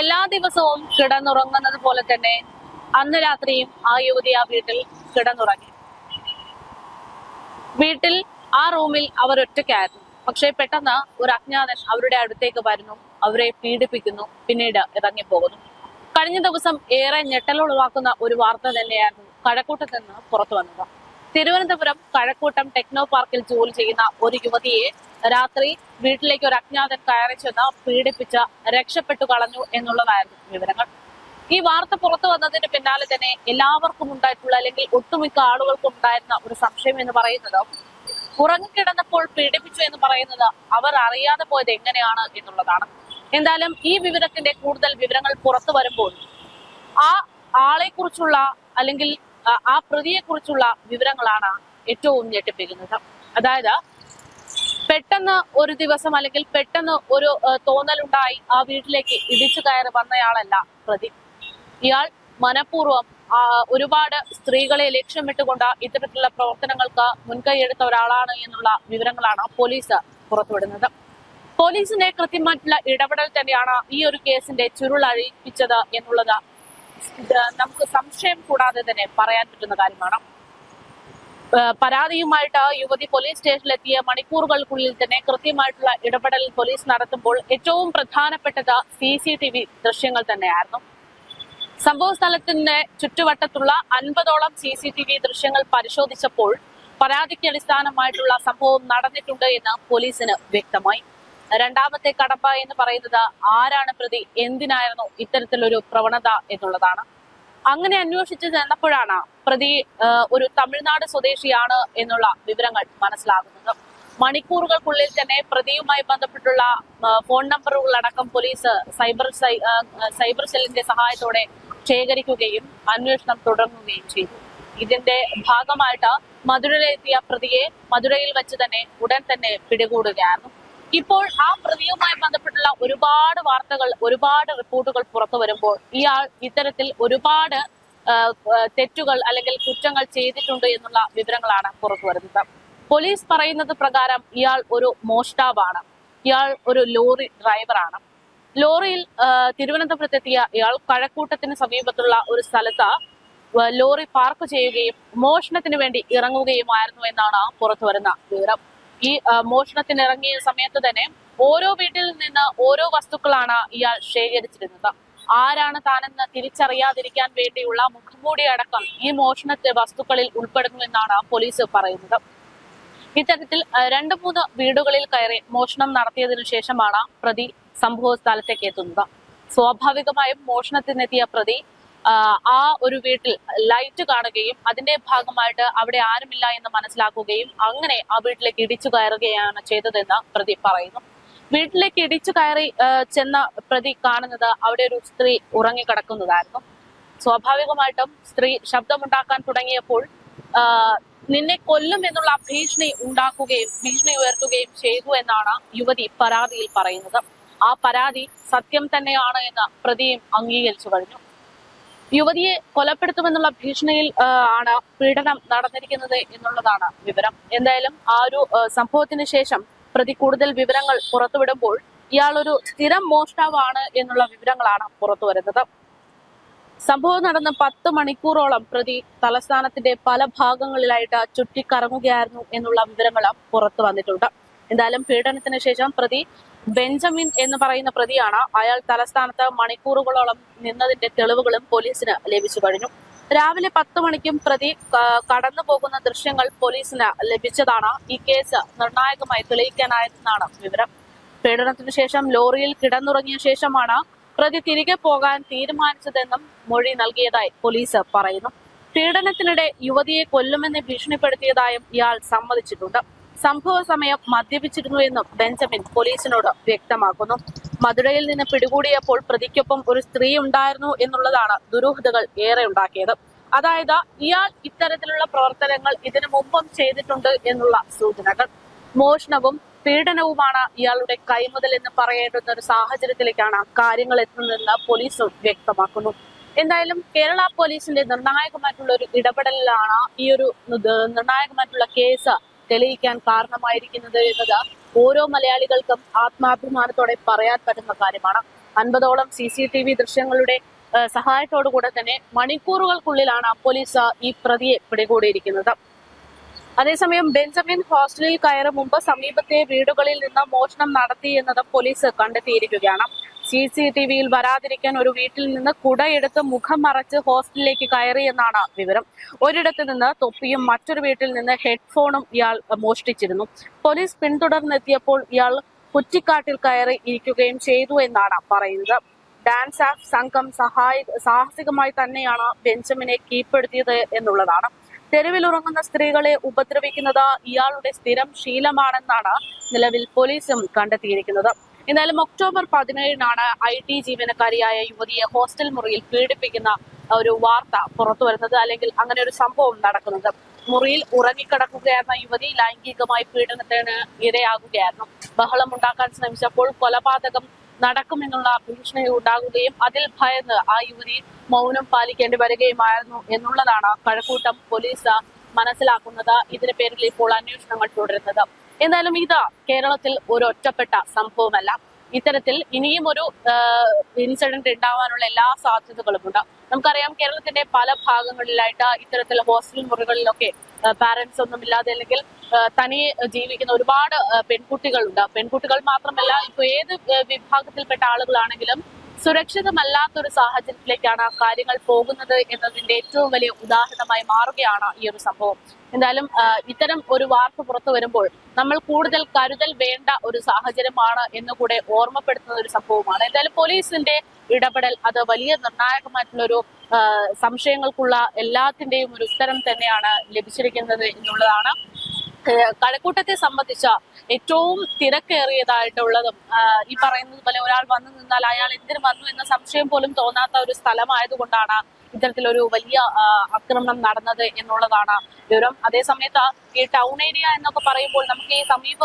എല്ലാ ദിവസവും കിടന്നുറങ്ങുന്നത് പോലെ തന്നെ അന്ന് രാത്രിയും ആ യുവതി ആ വീട്ടിൽ കിടന്നുറങ്ങി. വീട്ടിൽ ആ റൂമിൽ അവർ ഒറ്റയ്ക്കായിരുന്നു പക്ഷേ പെട്ടെന്ന് ഒരു അജ്ഞാതൻ അവരുടെ അടുത്തേക്ക് വരുന്നു. അവരെ പീഡിപ്പിക്കുന്നു. പിന്നീട് ഇറങ്ങിപ്പോകുന്നു. കഴിഞ്ഞ ദിവസം ഏറെ ഞെട്ടലുളവാക്കുന്ന ഒരു വാർത്ത തന്നെയായിരുന്നു കഴക്കൂട്ടത്ത് നിന്ന് പുറത്തു വന്നത്. തിരുവനന്തപുരം കഴക്കൂട്ടം ടെക്നോ പാർക്കിൽ ജോലി ചെയ്യുന്ന ഒരു യുവതിയെ രാത്രി വീട്ടിലേക്ക് ഒരു അജ്ഞാതൻ കയറി ചെന്ന് പീഡിപ്പിച്ച് രക്ഷപ്പെട്ടു കളഞ്ഞു എന്നുള്ളതായിരുന്നു വിവരങ്ങൾ. ഈ വാർത്ത പുറത്തു വന്നതിന് പിന്നാലെ തന്നെ എല്ലാവർക്കും ഉണ്ടായിട്ടുള്ള അല്ലെങ്കിൽ ഒട്ടുമിക്ക ആളുകൾക്കും ഉണ്ടായിരുന്ന ഒരു സംശയം എന്ന് പറയുന്നത് ഉറങ്ങിക്കിടന്നപ്പോൾ പീഡിപ്പിച്ചു എന്ന് പറയുന്നത് അവർ അറിയാതെ പോയത് എങ്ങനെയാണ് എന്നുള്ളതാണ്. എന്തായാലും ഈ വിവരത്തിന്റെ കൂടുതൽ വിവരങ്ങൾ പുറത്തു വരുമ്പോൾ ആ ആളെ കുറിച്ചുള്ള അല്ലെങ്കിൽ ആ, ആ പ്രതിയെ കുറിച്ചുള്ള വിവരങ്ങളാണ് ഏറ്റവും ഞെട്ടിപ്പിക്കുന്നത്. അതായത് പെട്ടെന്ന് ഒരു ദിവസം അല്ലെങ്കിൽ പെട്ടെന്ന് ഒരു തോന്നലുണ്ടായി ആ വീട്ടിലേക്ക് ഇടിച്ചു കയറി വന്നയാളല്ല പ്രതി. ഇയാൾ മനഃപൂർവം ഒരുപാട് സ്ത്രീകളെ ലക്ഷ്യമിട്ടുകൊണ്ട് ഇത്തരത്തിലുള്ള പ്രവർത്തനങ്ങൾക്ക് മുൻകൈയെടുത്ത ഒരാളാണ് എന്നുള്ള വിവരങ്ങളാണ് പോലീസ് പുറത്തുവിടുന്നത്. പോലീസിന്റെ കൃത്യമായിട്ടുള്ള ഇടപെടൽ തന്നെയാണ് ഈ ഒരു കേസിന്റെ ചുരുളഴിപ്പിച്ചത് എന്നുള്ളത് ഇത് നമുക്ക് സംശയം കൂടാതെ തന്നെ പറയാൻ പറ്റുന്ന കാര്യമാണ്. പരാതിയുമായിട്ട് യുവതി പോലീസ് സ്റ്റേഷനിലെത്തിയ മണിക്കൂറുകൾക്കുള്ളിൽ തന്നെ കൃത്യമായിട്ടുള്ള ഇടപെടൽ പോലീസ് നടത്തുമ്പോൾ ഏറ്റവും പ്രധാനപ്പെട്ടത് സി സി ടി ദൃശ്യങ്ങൾ തന്നെയായിരുന്നു. സംഭവ സ്ഥലത്തിന്റെ ചുറ്റുവട്ടത്തുള്ള അൻപതോളം സി സി ടി വി ദൃശ്യങ്ങൾ പരിശോധിച്ചപ്പോൾ പരാതിക്ക് അടിസ്ഥാനമായിട്ടുള്ള സംഭവം നടന്നിട്ടുണ്ട് എന്ന് പോലീസിന് വ്യക്തമായി. രണ്ടാമത്തെ കടമ്പ എന്ന് പറയുന്നത് ആരാണ് പ്രതി? എന്തിനായിരുന്നു ഇത്തരത്തിലൊരു പ്രവണത എന്നുള്ളതാണ്. അങ്ങനെ അന്വേഷിച്ച് ചെന്നപ്പോഴാണ് പ്രതി ഒരു തമിഴ്നാട് സ്വദേശിയാണ് എന്നുള്ള വിവരങ്ങൾ മനസ്സിലാകുന്നത്. മണിക്കൂറുകൾക്കുള്ളിൽ തന്നെ പ്രതിയുമായി ബന്ധപ്പെട്ടുള്ള ഫോൺ നമ്പറുകൾ അടക്കം പോലീസ് സൈബർ സൈബർ സെല്ലിന്റെ സഹായത്തോടെ ശേഖരിക്കുകയും അന്വേഷണം തുടങ്ങുകയും ചെയ്തു. ഇതിന്റെ ഭാഗമായിട്ട് മധുരയിലെത്തിയ പ്രതിയെ മധുരയിൽ വെച്ച് തന്നെ ഉടൻ തന്നെ പിടികൂടുകയായിരുന്നു. ഇപ്പോൾ ആ പ്രതിയുമായി ബന്ധപ്പെട്ടുള്ള ഒരുപാട് വാർത്തകൾ ഒരുപാട് റിപ്പോർട്ടുകൾ പുറത്തു വരുമ്പോൾ ഇയാൾ ഇത്തരത്തിൽ ഒരുപാട് തെറ്റുകൾ അല്ലെങ്കിൽ കുറ്റങ്ങൾ ചെയ്തിട്ടുണ്ട് എന്നുള്ള വിവരങ്ങളാണ് പുറത്തു വരുന്നത്. പോലീസ് പറയുന്നത് പ്രകാരം ഇയാൾ ഒരു മോഷ്ടാവാണ്. ഇയാൾ ഒരു ലോറി ഡ്രൈവറാണ്. ലോറിയിൽ തിരുവനന്തപുരത്തെത്തിയ ഇയാൾ കഴക്കൂട്ടത്തിന് സമീപത്തുള്ള ഒരു സ്ഥലത്ത് ലോറി പാർക്ക് ചെയ്യുകയും മോഷണത്തിന് വേണ്ടി ഇറങ്ങുകയുമായിരുന്നു എന്നാണ് പുറത്തു വരുന്ന വിവരം. ഈ മോഷണത്തിന് ഇറങ്ങിയ സമയത്ത് തന്നെ ഓരോ വീട്ടിൽ നിന്ന് ഓരോ വസ്തുക്കളാണ് ഇയാൾ ശേഖരിച്ചിരുന്നത്. ആരാണ് താനെന്ന് തിരിച്ചറിയാതിരിക്കാൻ വേണ്ടിയുള്ള മുഖംമൂടി അടക്കം ഈ മോഷണത്തെ വസ്തുക്കളിൽ ഉൾപ്പെടുന്നു എന്നാണ് പോലീസ് പറയുന്നത്. ഇത്തരത്തിൽ രണ്ട് മൂന്ന് വീടുകളിൽ കയറി മോഷണം നടത്തിയതിനു ശേഷമാണ് പ്രതി സംഭവ സ്ഥലത്തേക്ക് എത്തുന്നത്. സ്വാഭാവികമായും മോഷണത്തിനെത്തിയ പ്രതി ആ, ഒരു വീട്ടിൽ ലൈറ്റ് കാണുകയും അതിന്റെ ഭാഗമായിട്ട് അവിടെ ആരുമില്ല എന്ന് മനസ്സിലാക്കുകയും അങ്ങനെ ആ വീട്ടിലേക്ക് ഇടിച്ചു കയറുകയാണ് ചെയ്തതെന്ന് പ്രതി പറയുന്നു. വീട്ടിലേക്ക് ഇടിച്ചു കയറി ചെന്ന പ്രതി കാണുന്നത് അവിടെ ഒരു സ്ത്രീ ഉറങ്ങിക്കിടക്കുന്നതായിരുന്നു. സ്വാഭാവികമായിട്ടും സ്ത്രീ ശബ്ദമുണ്ടാക്കാൻ തുടങ്ങിയപ്പോൾ നിന്നെ കൊല്ലും എന്നുള്ള ഭീഷണി ഉണ്ടാക്കുകയും ഭീഷണി ഉയർത്തുകയും ചെയ്തു എന്നാണ് യുവതി പരാതിയിൽ പറയുന്നത്. ആ പരാതി സത്യം തന്നെയാണ് എന്ന് പ്രതിയും അംഗീകരിച്ചു കഴിഞ്ഞു. യുവതിയെ കൊലപ്പെടുത്തുമെന്നുള്ള ഭീഷണിയിൽ ആണ് പീഡനം നടന്നിരിക്കുന്നത് എന്നുള്ളതാണ് വിവരം. എന്തായാലും ആ ഒരു സംഭവത്തിന് ശേഷം പ്രതി കൂടുതൽ വിവരങ്ങൾ പുറത്തുവിടുമ്പോൾ ഇയാളൊരു സ്ഥിരം മോഷ്ടാവാണ് എന്നുള്ള വിവരങ്ങളാണ് പുറത്തു വരുന്നത് സംഭവം നടന്ന പത്ത് മണിക്കൂറോളം പ്രതി തലസ്ഥാനത്തിന്റെ പല ഭാഗങ്ങളിലായിട്ട് ചുറ്റിക്കറങ്ങുകയായിരുന്നു എന്നുള്ള വിവരങ്ങളും പുറത്തു വന്നിട്ടുണ്ട്. എന്തായാലും പീഡനത്തിന് ശേഷം പ്രതി ബെഞ്ചമിൻ എന്ന് പറയുന്ന പ്രതിയാണ്. അയാൾ തലസ്ഥാനത്ത് മണിക്കൂറുകളോളം നിന്നതിന്റെ തെളിവുകളും പോലീസിന് ലഭിച്ചു കഴിഞ്ഞു. രാവിലെ പത്ത് മണിക്കും പ്രതി കടന്നു പോകുന്ന ദൃശ്യങ്ങൾ പോലീസിന് ലഭിച്ചതാണ്. ഈ കേസ് നിർണായകമായി തെളിയിക്കാനായതെന്നാണ് വിവരം. പീഡനത്തിനു ശേഷം ലോറിയിൽ കിടന്നുറങ്ങിയ ശേഷമാണ് പ്രതി തിരികെ പോകാൻ തീരുമാനിച്ചതെന്നും മൊഴി നൽകിയതായി പോലീസ് പറയുന്നു. പീഡനത്തിനിടെ യുവതിയെ കൊല്ലുമെന്ന് ഭീഷണിപ്പെടുത്തിയതായും ഇയാൾ സമ്മതിച്ചിട്ടുണ്ട്. സംഭവ സമയം മദ്യപിച്ചിരുന്നു എന്നും ബെഞ്ചമിൻ പോലീസിനോട് വ്യക്തമാക്കുന്നു. മധുരയിൽ നിന്ന് പിടികൂടിയപ്പോൾ പ്രതിക്കൊപ്പം ഒരു സ്ത്രീ ഉണ്ടായിരുന്നു എന്നുള്ളതാണ് ദുരൂഹതകൾ ഏറെ ഉണ്ടാക്കിയത്. അതായത് ഇയാൾ ഇത്തരത്തിലുള്ള പ്രവർത്തനങ്ങൾ ഇതിനു മുമ്പും ചെയ്തിട്ടുണ്ട് എന്നുള്ള സൂചനകൾ. മോഷണവും പീഡനവുമാണ് ഇയാളുടെ കൈമുതൽ എന്ന് പറയേണ്ടുന്ന ഒരു സാഹചര്യത്തിലേക്കാണ് കാര്യങ്ങൾ എത്തുന്നതെന്ന് പോലീസ് വ്യക്തമാക്കുന്നു. എന്തായാലും കേരള പോലീസിന്റെ നിർണായകമായിട്ടുള്ള ഒരു ഇടപെടലിലാണ് ഈ ഒരു നിർണായകമായിട്ടുള്ള കേസ് തെളിയിക്കാൻ കാരണമായിരിക്കുന്നത് എന്നത് ഓരോ മലയാളികൾക്കും ആത്മാഭിമാനത്തോടെ പറയാൻ പറ്റുന്ന കാര്യമാണ്. അൻപതോളം സി സി ടി വി ദൃശ്യങ്ങളുടെ സഹായത്തോടുകൂടെ തന്നെ മണിക്കൂറുകൾക്കുള്ളിലാണ് പോലീസ് ഈ പ്രതിയെ പിടികൂടിയിരിക്കുന്നത്. അതേസമയം ബെഞ്ചമിൻ ഹോസ്റ്റലിൽ കയറും മുമ്പ് സമീപത്തെ വീടുകളിൽ നിന്ന് മോഷണം നടത്തി എന്നത് പോലീസ് കണ്ടെത്തിയിരിക്കുകയാണ്. സി സി ടി വിയിൽ വരാതിരിക്കാൻ ഒരു വീട്ടിൽ നിന്ന് കുടയെടുത്ത് മുഖം മറച്ച് ഹോസ്റ്റലിലേക്ക് കയറി എന്നാണ് വിവരം. ഒരിടത്ത് നിന്ന് തൊപ്പിയും മറ്റൊരു വീട്ടിൽ നിന്ന് ഹെഡ്ഫോണും ഇയാൾ മോഷ്ടിച്ചിരുന്നു. പോലീസ് പിന്തുടർന്നെത്തിയപ്പോൾ ഇയാൾ കുറ്റിക്കാട്ടിൽ കയറി ഇരിക്കുകയും ചെയ്തു എന്നാണ് പറയുന്നത്. ഡാൻസ് ആഫ് സംഘം സഹായ സാഹസികമായി തന്നെയാണ് ബെഞ്ചമിനെ കീഴ്പ്പെടുത്തിയത് എന്നുള്ളതാണ്. തെരുവിലുറങ്ങുന്ന സ്ത്രീകളെ ഉപദ്രവിക്കുന്നത് ഇയാളുടെ സ്ഥിരം ശീലമാണെന്നാണ് നിലവിൽ പോലീസും കണ്ടെത്തിയിരിക്കുന്നത്. എന്നാലും ഒക്ടോബർ പതിനേഴിനാണ് ഐ ടി ജീവനക്കാരിയായ യുവതിയെ ഹോസ്റ്റൽ മുറിയിൽ പീഡിപ്പിക്കുന്ന ഒരു വാർത്ത പുറത്തു വരുന്നത് അല്ലെങ്കിൽ അങ്ങനെ ഒരു സംഭവം നടക്കുന്നത്. മുറിയിൽ ഉറങ്ങിക്കിടക്കുകയായിരുന്ന യുവതി ലൈംഗികമായി പീഡനത്തിന് ഇരയാകുകയായിരുന്നു. ബഹളം ഉണ്ടാക്കാൻ ശ്രമിച്ചപ്പോൾ കൊലപാതകം നടക്കുമെന്നുള്ള ഭീഷണി ഉണ്ടാകുകയും അതിൽ ഭയന്ന് ആ യുവതി മൗനം പാലിക്കേണ്ടി വരികയുമായിരുന്നു എന്നുള്ളതാണ് കഴക്കൂട്ടം പോലീസ് മനസ്സിലാക്കുന്നത്. ഇതിന് പേരിൽ ഇപ്പോൾ അന്വേഷണങ്ങൾ തുടരുന്നത്. എന്തായാലും ഇത് കേരളത്തിൽ ഒരു ഒറ്റപ്പെട്ട സംഭവമല്ല. ഇത്തരത്തിൽ ഇനിയും ഒരു ഇൻസിഡന്റ് ഉണ്ടാവാനുള്ള എല്ലാ സാധ്യതകളും ഉണ്ട്. നമുക്കറിയാം കേരളത്തിന്റെ പല ഭാഗങ്ങളിലായിട്ട് ഇത്തരത്തിൽ ഹോസ്റ്റൽ മുറികളിലൊക്കെ പാരന്റ്സ് ഒന്നും ഇല്ലാതെ അല്ലെങ്കിൽ തനിയെ ജീവിക്കുന്ന ഒരുപാട് പെൺകുട്ടികളുണ്ട്. പെൺകുട്ടികൾ മാത്രമല്ല ഇപ്പൊ ഏത് വിഭാഗത്തിൽപ്പെട്ട ആളുകളാണെങ്കിലും സുരക്ഷിതമല്ലാത്തൊരു സാഹചര്യത്തിലേക്കാണ് കാര്യങ്ങൾ പോകുന്നത് എന്നതിന്റെ ഏറ്റവും വലിയ ഉദാഹരണമായി മാറുകയാണ് ഈ ഒരു സംഭവം. എന്തായാലും ഇത്തരം ഒരു വാർത്ത പുറത്തു വരുമ്പോൾ നമ്മൾ കൂടുതൽ കരുതൽ വേണ്ട ഒരു സാഹചര്യമാണ് എന്നുകൂടെ ഓർമ്മപ്പെടുത്തുന്ന ഒരു സംഭവമാണ്. എന്തായാലും പോലീസിന്റെ ഇടപെടൽ അത് വലിയ നിർണായകമായിട്ടുള്ള ഒരു സംശയങ്ങൾക്കുള്ള എല്ലാത്തിന്റെയും ഒരു ഉത്തരം തന്നെയാണ് ലഭിച്ചിരിക്കുന്നത് എന്നുള്ളതാണ്. കഴക്കൂട്ടത്തെ സംബന്ധിച്ച ഏറ്റവും തിരക്കേറിയതായിട്ടുള്ളതും ഈ പറയുന്നത് പോലെ ഒരാൾ വന്നു നിന്നാൽ അയാൾ എന്തിനു വന്നു എന്ന സംശയം പോലും തോന്നാത്ത ഒരു സ്ഥലമായതുകൊണ്ടാണ് ഇത്തരത്തിലൊരു വലിയ ആക്രമണം നടന്നത് എന്നുള്ളതാണ് വിവരം. അതേസമയത്ത് ഈ ടൗൺ ഏരിയ എന്നൊക്കെ പറയുമ്പോൾ നമുക്ക് ഈ സമീപ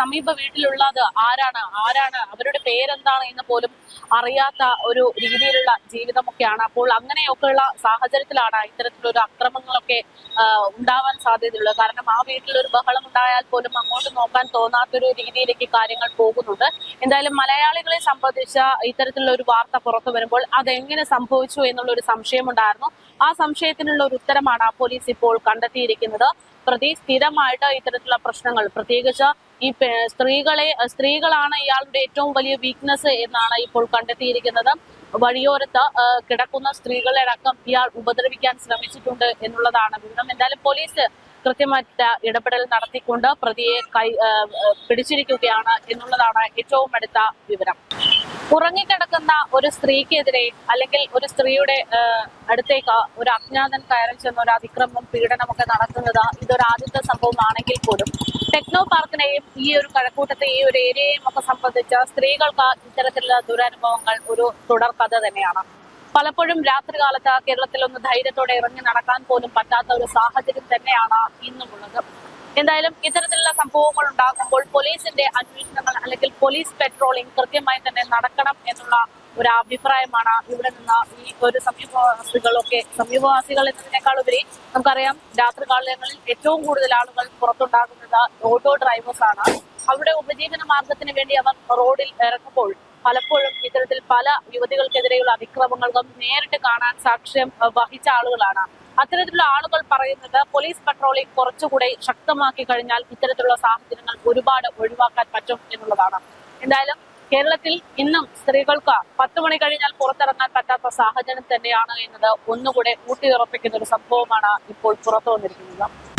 സമീപ വീട്ടിലുള്ളത് ആരാണ്? ആരാണ്? അവരുടെ പേരെന്താണ് എന്ന് പോലും അറിയാത്ത ഒരു രീതിയിലുള്ള ജീവിതമൊക്കെയാണ്. അപ്പോൾ അങ്ങനെയൊക്കെയുള്ള സാഹചര്യത്തിലാണ് ഇത്തരത്തിലൊരു അക്രമങ്ങളൊക്കെ ഉണ്ടാവാൻ സാധ്യതയുള്ളത്. കാരണം ആ വീട്ടിൽ ഒരു ബഹളം ഉണ്ടായാൽ പോലും അങ്ങോട്ട് നോക്കാൻ തോന്നാത്തൊരു രീതിയിലേക്ക് കാര്യങ്ങൾ പോകുന്നുണ്ട്. എന്തായാലും മലയാളികളെ സംബന്ധിച്ച ഇത്തരത്തിലുള്ള ഒരു വാർത്ത പുറത്തു വരുമ്പോൾ അതെങ്ങനെ സംഭവിച്ചു എന്നുള്ള ഒരു സംശയമുണ്ടായിരുന്നു. ആ സംശയത്തിനുള്ള ഒരു ഉത്തരമാണ് പോലീസ് ഇപ്പോൾ കണ്ടെത്തിയിരിക്കുന്നത്. പ്രതി സ്ഥിരമായിട്ട് ഇത്തരത്തിലുള്ള പ്രശ്നങ്ങൾ പ്രത്യേകിച്ച് ഈ സ്ത്രീകളെ സ്ത്രീകളാണ് ഇയാളുടെ ഏറ്റവും വലിയ വീക്ക്നെസ് എന്നാണ് ഇപ്പോൾ കണ്ടെത്തിയിരിക്കുന്നത്. വഴിയോരത്ത് കിടക്കുന്ന സ്ത്രീകളെ അടക്കം ഇയാൾ ഉപദ്രവിക്കാൻ ശ്രമിച്ചിട്ടുണ്ട് എന്നുള്ളതാണ് വിവരം. എന്തായാലും പോലീസ് കൃത്യമായിട്ട് ഇടപെടൽ നടത്തിക്കൊണ്ട് പ്രതിയെ കൈ പിടിച്ചിരിക്കുകയാണ് എന്നുള്ളതാണ് ഏറ്റവും അടുത്ത വിവരം. ഉറങ്ങിക്കിടക്കുന്ന ഒരു സ്ത്രീക്കെതിരെ അല്ലെങ്കിൽ ഒരു സ്ത്രീയുടെ അടുത്തേക്ക് ഒരു അജ്ഞാതൻ കയറി ചെന്ന ഒരു അതിക്രമം പീഡനമൊക്കെ നടക്കുന്നത് ഇതൊരു ആദ്യത്തെ സംഭവമാണെങ്കിൽ പോലും ടെക്നോ പാർക്കിനെയും ഈ ഒരു കഴക്കൂട്ടത്തെ ഈ ഒരു ഏരിയയും ഒക്കെ സംബന്ധിച്ച് സ്ത്രീകൾക്ക് ഇത്തരത്തിലുള്ള ദുരനുഭവങ്ങൾ ഒരു തുടർ കഥ തന്നെയാണ്. പലപ്പോഴും രാത്രികാലത്ത് കേരളത്തിൽ ഒന്ന് ധൈര്യത്തോടെ ഇറങ്ങി നടക്കാൻ പോലും പറ്റാത്ത ഒരു സാഹചര്യം തന്നെയാണ് ഇന്നുമുള്ളത്. എന്തായാലും ഇത്തരത്തിലുള്ള സംഭവങ്ങൾ ഉണ്ടാകുമ്പോൾ പോലീസിന്റെ അന്വേഷണങ്ങൾ അല്ലെങ്കിൽ പോലീസ് പെട്രോളിംഗ് കൃത്യമായി തന്നെ നടക്കണം എന്നുള്ള ഒരു അഭിപ്രായമാണ് ഇവിടെ നിന്ന് ഈ ഒരു സമീപവാസികളൊക്കെ സമീപവാസികൾ എന്നതിനേക്കാൾ ഉപരി നമുക്കറിയാം രാത്രി കാലങ്ങളിൽ ഏറ്റവും കൂടുതൽ ആളുകൾ പുറത്തുണ്ടാകുന്നത് ഓട്ടോ ആണ്. അവരുടെ ഉപജീവന മാർഗത്തിന് വേണ്ടി അവർ റോഡിൽ ഇറങ്ങുമ്പോൾ പലപ്പോഴും ഇത്തരത്തിൽ പല യുവതികൾക്കെതിരെയുള്ള അതിക്രമങ്ങൾക്കും നേരിട്ട് കാണാൻ സാക്ഷ്യം വഹിച്ച ആളുകളാണ്. അത്തരത്തിലുള്ള ആളുകൾ പറയുന്നത് പോലീസ് പട്രോളിംഗ് കുറച്ചുകൂടെ ശക്തമാക്കി കഴിഞ്ഞാൽ ഇത്തരത്തിലുള്ള സാഹചര്യങ്ങൾ ഒരുപാട് ഒഴിവാക്കാൻ പറ്റും എന്നുള്ളതാണ്. എന്തായാലും കേരളത്തിൽ ഇന്നും സ്ത്രീകൾക്ക് പത്ത് മണി കഴിഞ്ഞാൽ പുറത്തിറങ്ങാൻ പറ്റാത്ത സാഹചര്യം തന്നെയാണ് എന്നത് ഒന്നുകൂടെ ഊട്ടിയുറപ്പിക്കുന്ന ഒരു സംഭവമാണ് ഇപ്പോൾ പുറത്തു വന്നിരിക്കുന്നത്